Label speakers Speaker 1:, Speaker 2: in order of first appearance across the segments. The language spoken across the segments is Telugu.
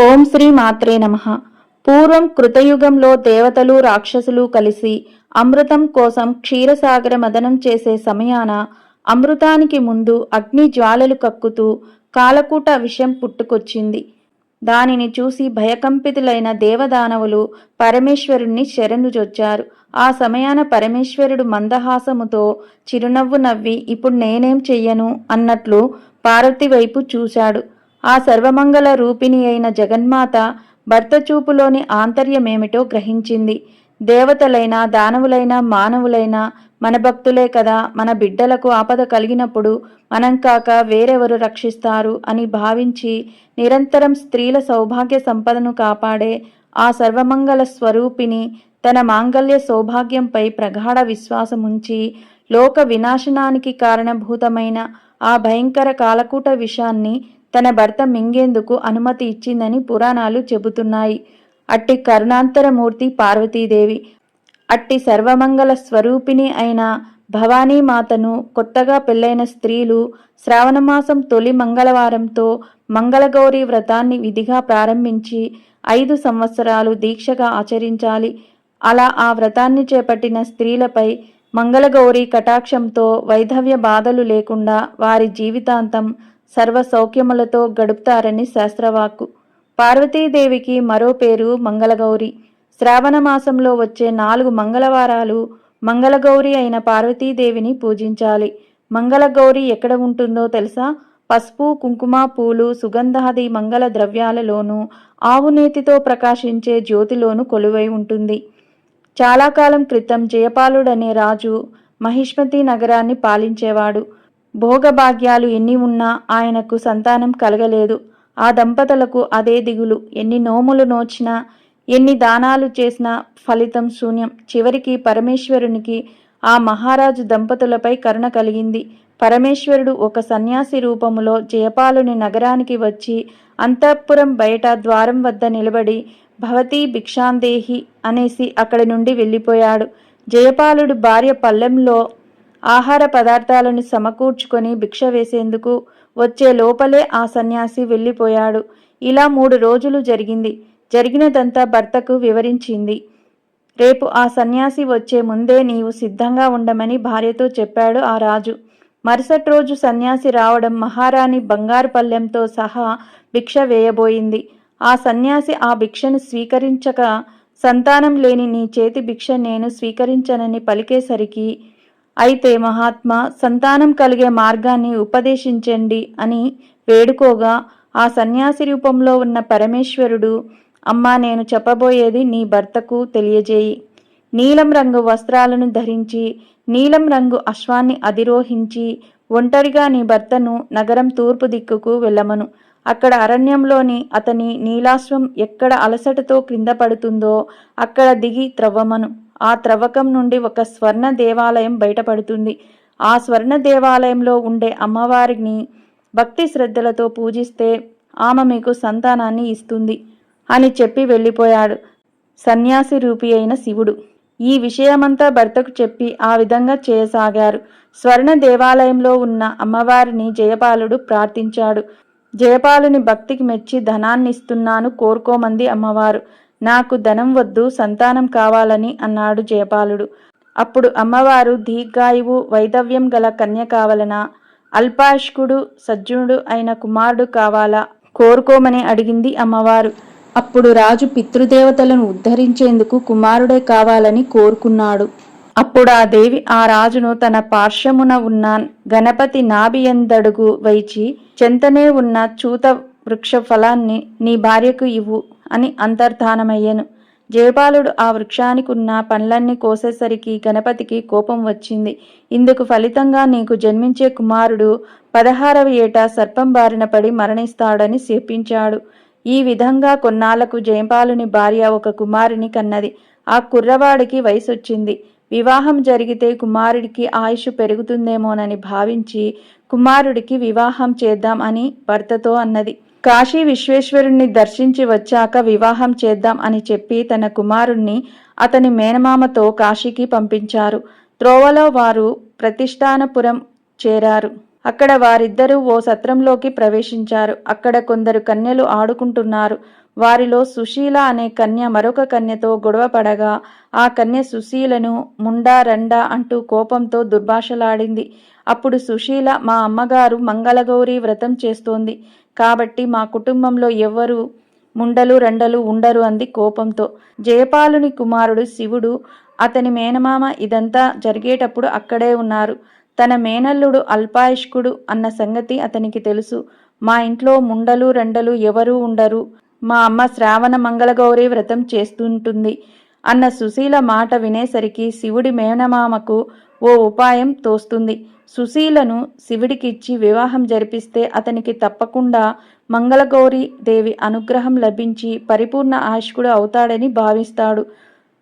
Speaker 1: ఓం శ్రీ మాత్రే నమ. పూర్వం కృతయుగంలో దేవతలు రాక్షసులు కలిసి అమృతం కోసం క్షీరసాగర మదనం చేసే సమయాన అమృతానికి ముందు అగ్ని జ్వాలలు కక్కుతూ కాలకూట విషం పుట్టుకొచ్చింది. దానిని చూసి భయకంపితులైన దేవదానవులు పరమేశ్వరుణ్ణి శరణుజొచ్చారు ఆ సమయాన పరమేశ్వరుడు మందహాసముతో చిరునవ్వు నవ్వి ఇప్పుడు నేనేం చెయ్యను? అన్నట్లు పార్వతి వైపు చూశాడు. ఆ సర్వమంగళ రూపిణి అయిన జగన్మాత భర్త చూపులోని ఆంతర్యమేమిటో గ్రహించింది. దేవతలైనా దానవులైనా మానవులైనా మన భక్తులే కదా మన బిడ్డలకు ఆపద కలిగినప్పుడు మనం కాక వేరెవరు రక్షిస్తారు అని భావించి నిరంతరం స్త్రీల సౌభాగ్య సంపదను కాపాడే ఆ సర్వమంగళ స్వరూపిణి తన మాంగల్య సౌభాగ్యంపై ప్రగాఢ విశ్వాసముంచి లోక వినాశనానికి కారణభూతమైన ఆ భయంకర కాలకూట విషాన్ని తన భర్త మింగేందుకు అనుమతి ఇచ్చిందని పురాణాలు చెబుతున్నాయి. అట్టి కరుణాంతరమూర్తి పార్వతీదేవి అట్టి సర్వమంగళ స్వరూపిణి అయిన భవానీమాతను కొత్తగా పెళ్ళైన స్త్రీలు శ్రావణమాసం తొలి మంగళవారంతో మంగళగౌరి వ్రతాన్ని విధిగా ప్రారంభించి ఐదు సంవత్సరాలు దీక్షగా ఆచరించాలి. అలా ఆ వ్రతాన్ని చేపట్టిన స్త్రీలపై మంగళగౌరి కటాక్షంతో వైధవ్య బాధలు లేకుండా వారి జీవితాంతం సర్వ సౌఖ్యములతో గడుపుతారని శాస్త్రవాక్కు. పార్వతీదేవికి మరో పేరు మంగళగౌరి. శ్రావణ మాసంలో వచ్చే నాలుగు మంగళవారాలు మంగళగౌరి అయిన పార్వతీదేవిని పూజించాలి. మంగళగౌరి ఎక్కడ ఉంటుందో తెలుసా? పసుపు కుంకుమ పూలు సుగంధాది మంగళ ద్రవ్యాలలోనూ ఆవునేతితో ప్రకాశించే జ్యోతిలోనూ కొలువై ఉంటుంది. చాలా కాలం క్రితం జయపాలుడనే రాజు మహిష్మతి నగరాన్ని పాలించేవాడు. భోగభాగ్యాలు ఎన్ని ఉన్నా ఆయనకు సంతానం కలగలేదు. ఆ దంపతులకు అదే దిగులు. ఎన్ని నోములు నోచినా ఎన్ని దానాలు చేసినా ఫలితం శూన్యం. చివరికి పరమేశ్వరునికి ఆ మహారాజు దంపతులపై కరుణ కలిగింది. పరమేశ్వరుడు ఒక సన్యాసి రూపములో జయపాలుని నగరానికి వచ్చి అంతఃపురం బయట ద్వారం వద్ద నిలబడి భవతీ భిక్షాందేహి అనేసి అక్కడి నుండి వెళ్ళిపోయాడు. జయపాలుడు భార్య పల్లెంలో ఆహార పదార్థాలను సమకూర్చుకొని భిక్ష వేసేందుకు వచ్చే లోపలే ఆ సన్యాసి వెళ్ళిపోయాడు. ఇలా మూడు రోజులు జరిగింది. జరిగినదంతా భర్తకు వివరించింది. రేపు ఆ సన్యాసి వచ్చే ముందే నీవు సిద్ధంగా ఉండమని భార్యతో చెప్పాడు ఆ రాజు. మరుసటి రోజు సన్యాసి రావడం మహారాణి బంగారు పల్లెంతో సహా భిక్ష వేయబోయింది. ఆ సన్యాసి ఆ భిక్షను స్వీకరించక సంతానం లేని నీ చేతి భిక్ష నేను స్వీకరించనని పలికేసరికి అయితే మహాత్మా సంతానం కలిగే మార్గాన్ని ఉపదేశించండి అని వేడుకోగా ఆ సన్యాసి రూపంలో ఉన్న పరమేశ్వరుడు అమ్మా నేను చెప్పబోయేది నీ భర్తకు తెలియజేయి. నీలం రంగు వస్త్రాలను ధరించి నీలం రంగు అశ్వాన్ని అధిరోహించి ఒంటరిగా నీ భర్తను నగరం తూర్పు దిక్కుకు వెళ్ళమను. అక్కడ అరణ్యంలోని అతని నీలాశ్వం ఎక్కడ అలసటతో క్రింద పడుతుందో అక్కడ దిగి త్రవ్వమను. ఆ త్రవ్వకం నుండి ఒక స్వర్ణ దేవాలయం బయటపడుతుంది. ఆ స్వర్ణ దేవాలయంలో ఉండే అమ్మవారిని భక్తి శ్రద్ధలతో పూజిస్తే ఆమె మీకు సంతానాన్ని ఇస్తుంది అని చెప్పి వెళ్ళిపోయాడు సన్యాసి రూపి అయిన శివుడు. ఈ విషయమంతా భర్తకు చెప్పి ఆ విధంగా చేయసాగారు. స్వర్ణ దేవాలయంలో ఉన్న అమ్మవారిని జయపాలుడు ప్రార్థించాడు. జయపాలుని భక్తికి మెచ్చి ధనాన్ని ఇస్తున్నాను కోరుకోమంది అమ్మవారు. నాకు ధనం వద్దు సంతానం కావాలని అన్నాడు జయపాలుడు. అప్పుడు అమ్మవారు దీర్ఘాయువు వైదవ్యం గల కన్య కావలనా? అల్పాష్కుడు సజ్జనుడు అయిన కుమారుడు కావాలా? కోరుకోమని అడిగింది అమ్మవారు. అప్పుడు రాజు పితృదేవతలను ఉద్ధరించేందుకు కుమారుడే కావాలని కోరుకున్నాడు. అప్పుడు ఆ దేవి ఆ రాజును తన పార్శ్వమున ఉన్న గణపతి నాభియందడుగు వైచి చెంతనే ఉన్న చూత వృక్ష ఫలాన్ని నీ భార్యకు ఇవ్వు. అని అంతర్ధానమయ్యను. జయపాలుడు ఆ వృక్షానికి ఉన్న పండ్లన్నీ కోసేసరికి గణపతికి కోపం వచ్చింది. ఇందుకు ఫలితంగా నీకు జన్మించే కుమారుడు పదహారవ ఏట సర్పం బారిన పడి మరణిస్తాడని శపించాడు. ఈ విధంగా కొన్నాళ్ళకు జయపాలుని భార్య ఒక కుమారుని కన్నది. ఆ కుర్రవాడికి వయసొచ్చింది. వివాహం జరిగితే కుమారుడికి ఆయుష్ పెరుగుతుందేమోనని భావించి కుమారుడికి వివాహం చేద్దాం అని భర్తతో అన్నది. కాశీ విశ్వేశ్వరుణ్ణి దర్శించి వచ్చాక వివాహం చేద్దాం అని చెప్పి తన కుమారుణ్ణి అతని మేనమామతో కాశీకి పంపించారు. త్రోవలో వారు ప్రతిష్టానపురం చేరారు. అక్కడ వారిద్దరూ ఓ సత్రంలోకి ప్రవేశించారు. అక్కడ కొందరు కన్యలు ఆడుకుంటున్నారు. వారిలో సుశీల అనే కన్య మరొక కన్యతో గొడవ పడగా ఆ కన్య సుశీలను ముండా రండా అంటూ కోపంతో దుర్భాషలాడింది. అప్పుడు సుశీల మా అమ్మగారు మంగళగౌరి వ్రతం చేస్తోంది. కాబట్టి మా కుటుంబంలో ఎవ్వరు ముండలు రెండలు ఉండరు అంది కోపంతో. జయపాలుని కుమారుడు శివుడు అతని మేనమామ ఇదంతా జరిగేటప్పుడు అక్కడే ఉన్నారు. తన మేనల్లుడు అల్పాయుష్కుడు అన్న సంగతి అతనికి తెలుసు. మా ఇంట్లో ముండలు రెండలు ఎవరూ ఉండరు. మా అమ్మ శ్రావణ మంగళగౌరి వ్రతం చేస్తుంటుంది అన్న సుశీల మాట వినేసరికి శివుడి మేనమామకు ఓ ఉపాయం తోస్తుంది. సుశీలను శివుడికిచ్చి వివాహం జరిపిస్తే అతనికి తప్పకుండా మంగళగౌరి దేవి అనుగ్రహం లభించి పరిపూర్ణ ఆశకుడు అవుతాడని భావిస్తాడు.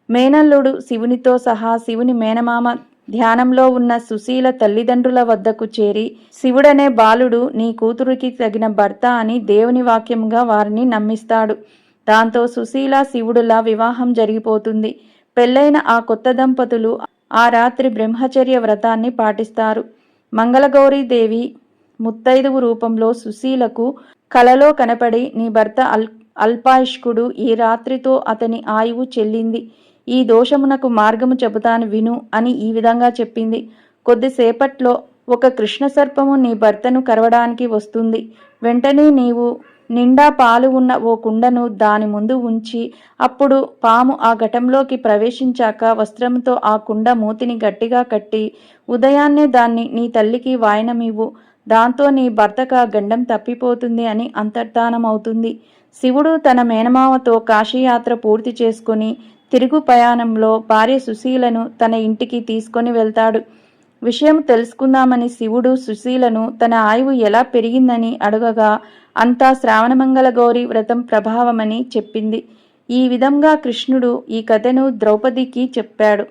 Speaker 1: మేనల్లుడు శివునితో సహా శివుని మేనమామ ధ్యానంలో ఉన్న సుశీల తల్లిదండ్రుల వద్దకు చేరి శివుడనే బాలుడు నీ కూతురికి తగిన భర్త అని దేవుని వాక్యంగా వారిని నమ్మిస్తాడు. దాంతో సుశీల శివుడులా వివాహం జరిగిపోతుంది. పెళ్ళైన ఆ కొత్త దంపతులు ఆ రాత్రి బ్రహ్మచర్య వ్రతాన్ని పాటిస్తారు. మంగళగౌరీదేవి ముత్తైదువు రూపంలో సుశీలకు కలలో కనపడి నీ భర్త అల్ అల్పాయుష్కుడు ఈ రాత్రితో అతని ఆయువు చెల్లింది. ఈ దోషమునకు మార్గము చెబుతాను విను అని ఈ విధంగా చెప్పింది. కొద్దిసేపట్లో ఒక కృష్ణ సర్పము నీ భర్తను కరవడానికి వస్తుంది. వెంటనే నీవు నిండా పాలు ఉన్న ఓ కుండను దాని ముందు ఉంచి అప్పుడు పాము ఆ ఘటంలోకి ప్రవేశించాక వస్త్రంతో ఆ కుండ మూతిని గట్టిగా కట్టి ఉదయాన్నే దాన్ని నీ తల్లికి వాయనమివ్వు దాంతో నీ భర్తకు గండం తప్పిపోతుంది అని అంతర్ధానమవుతుంది. శివుడు తన మేనమామతో కాశీయాత్ర పూర్తి చేసుకుని తిరుగు ప్రయాణంలో భార్య సుశీలను తన ఇంటికి తీసుకొని వెళ్తాడు. విషయం తెలుసుకుందామని శివుడు సుశీలను తన ఆయువు ఎలా పెరిగిందని అడగగా అంతా శ్రావణమంగళ గౌరి వ్రతం ప్రభావమని చెప్పింది. ఈ విధంగా కృష్ణుడు ఈ కథను ద్రౌపదికి చెప్పాడు.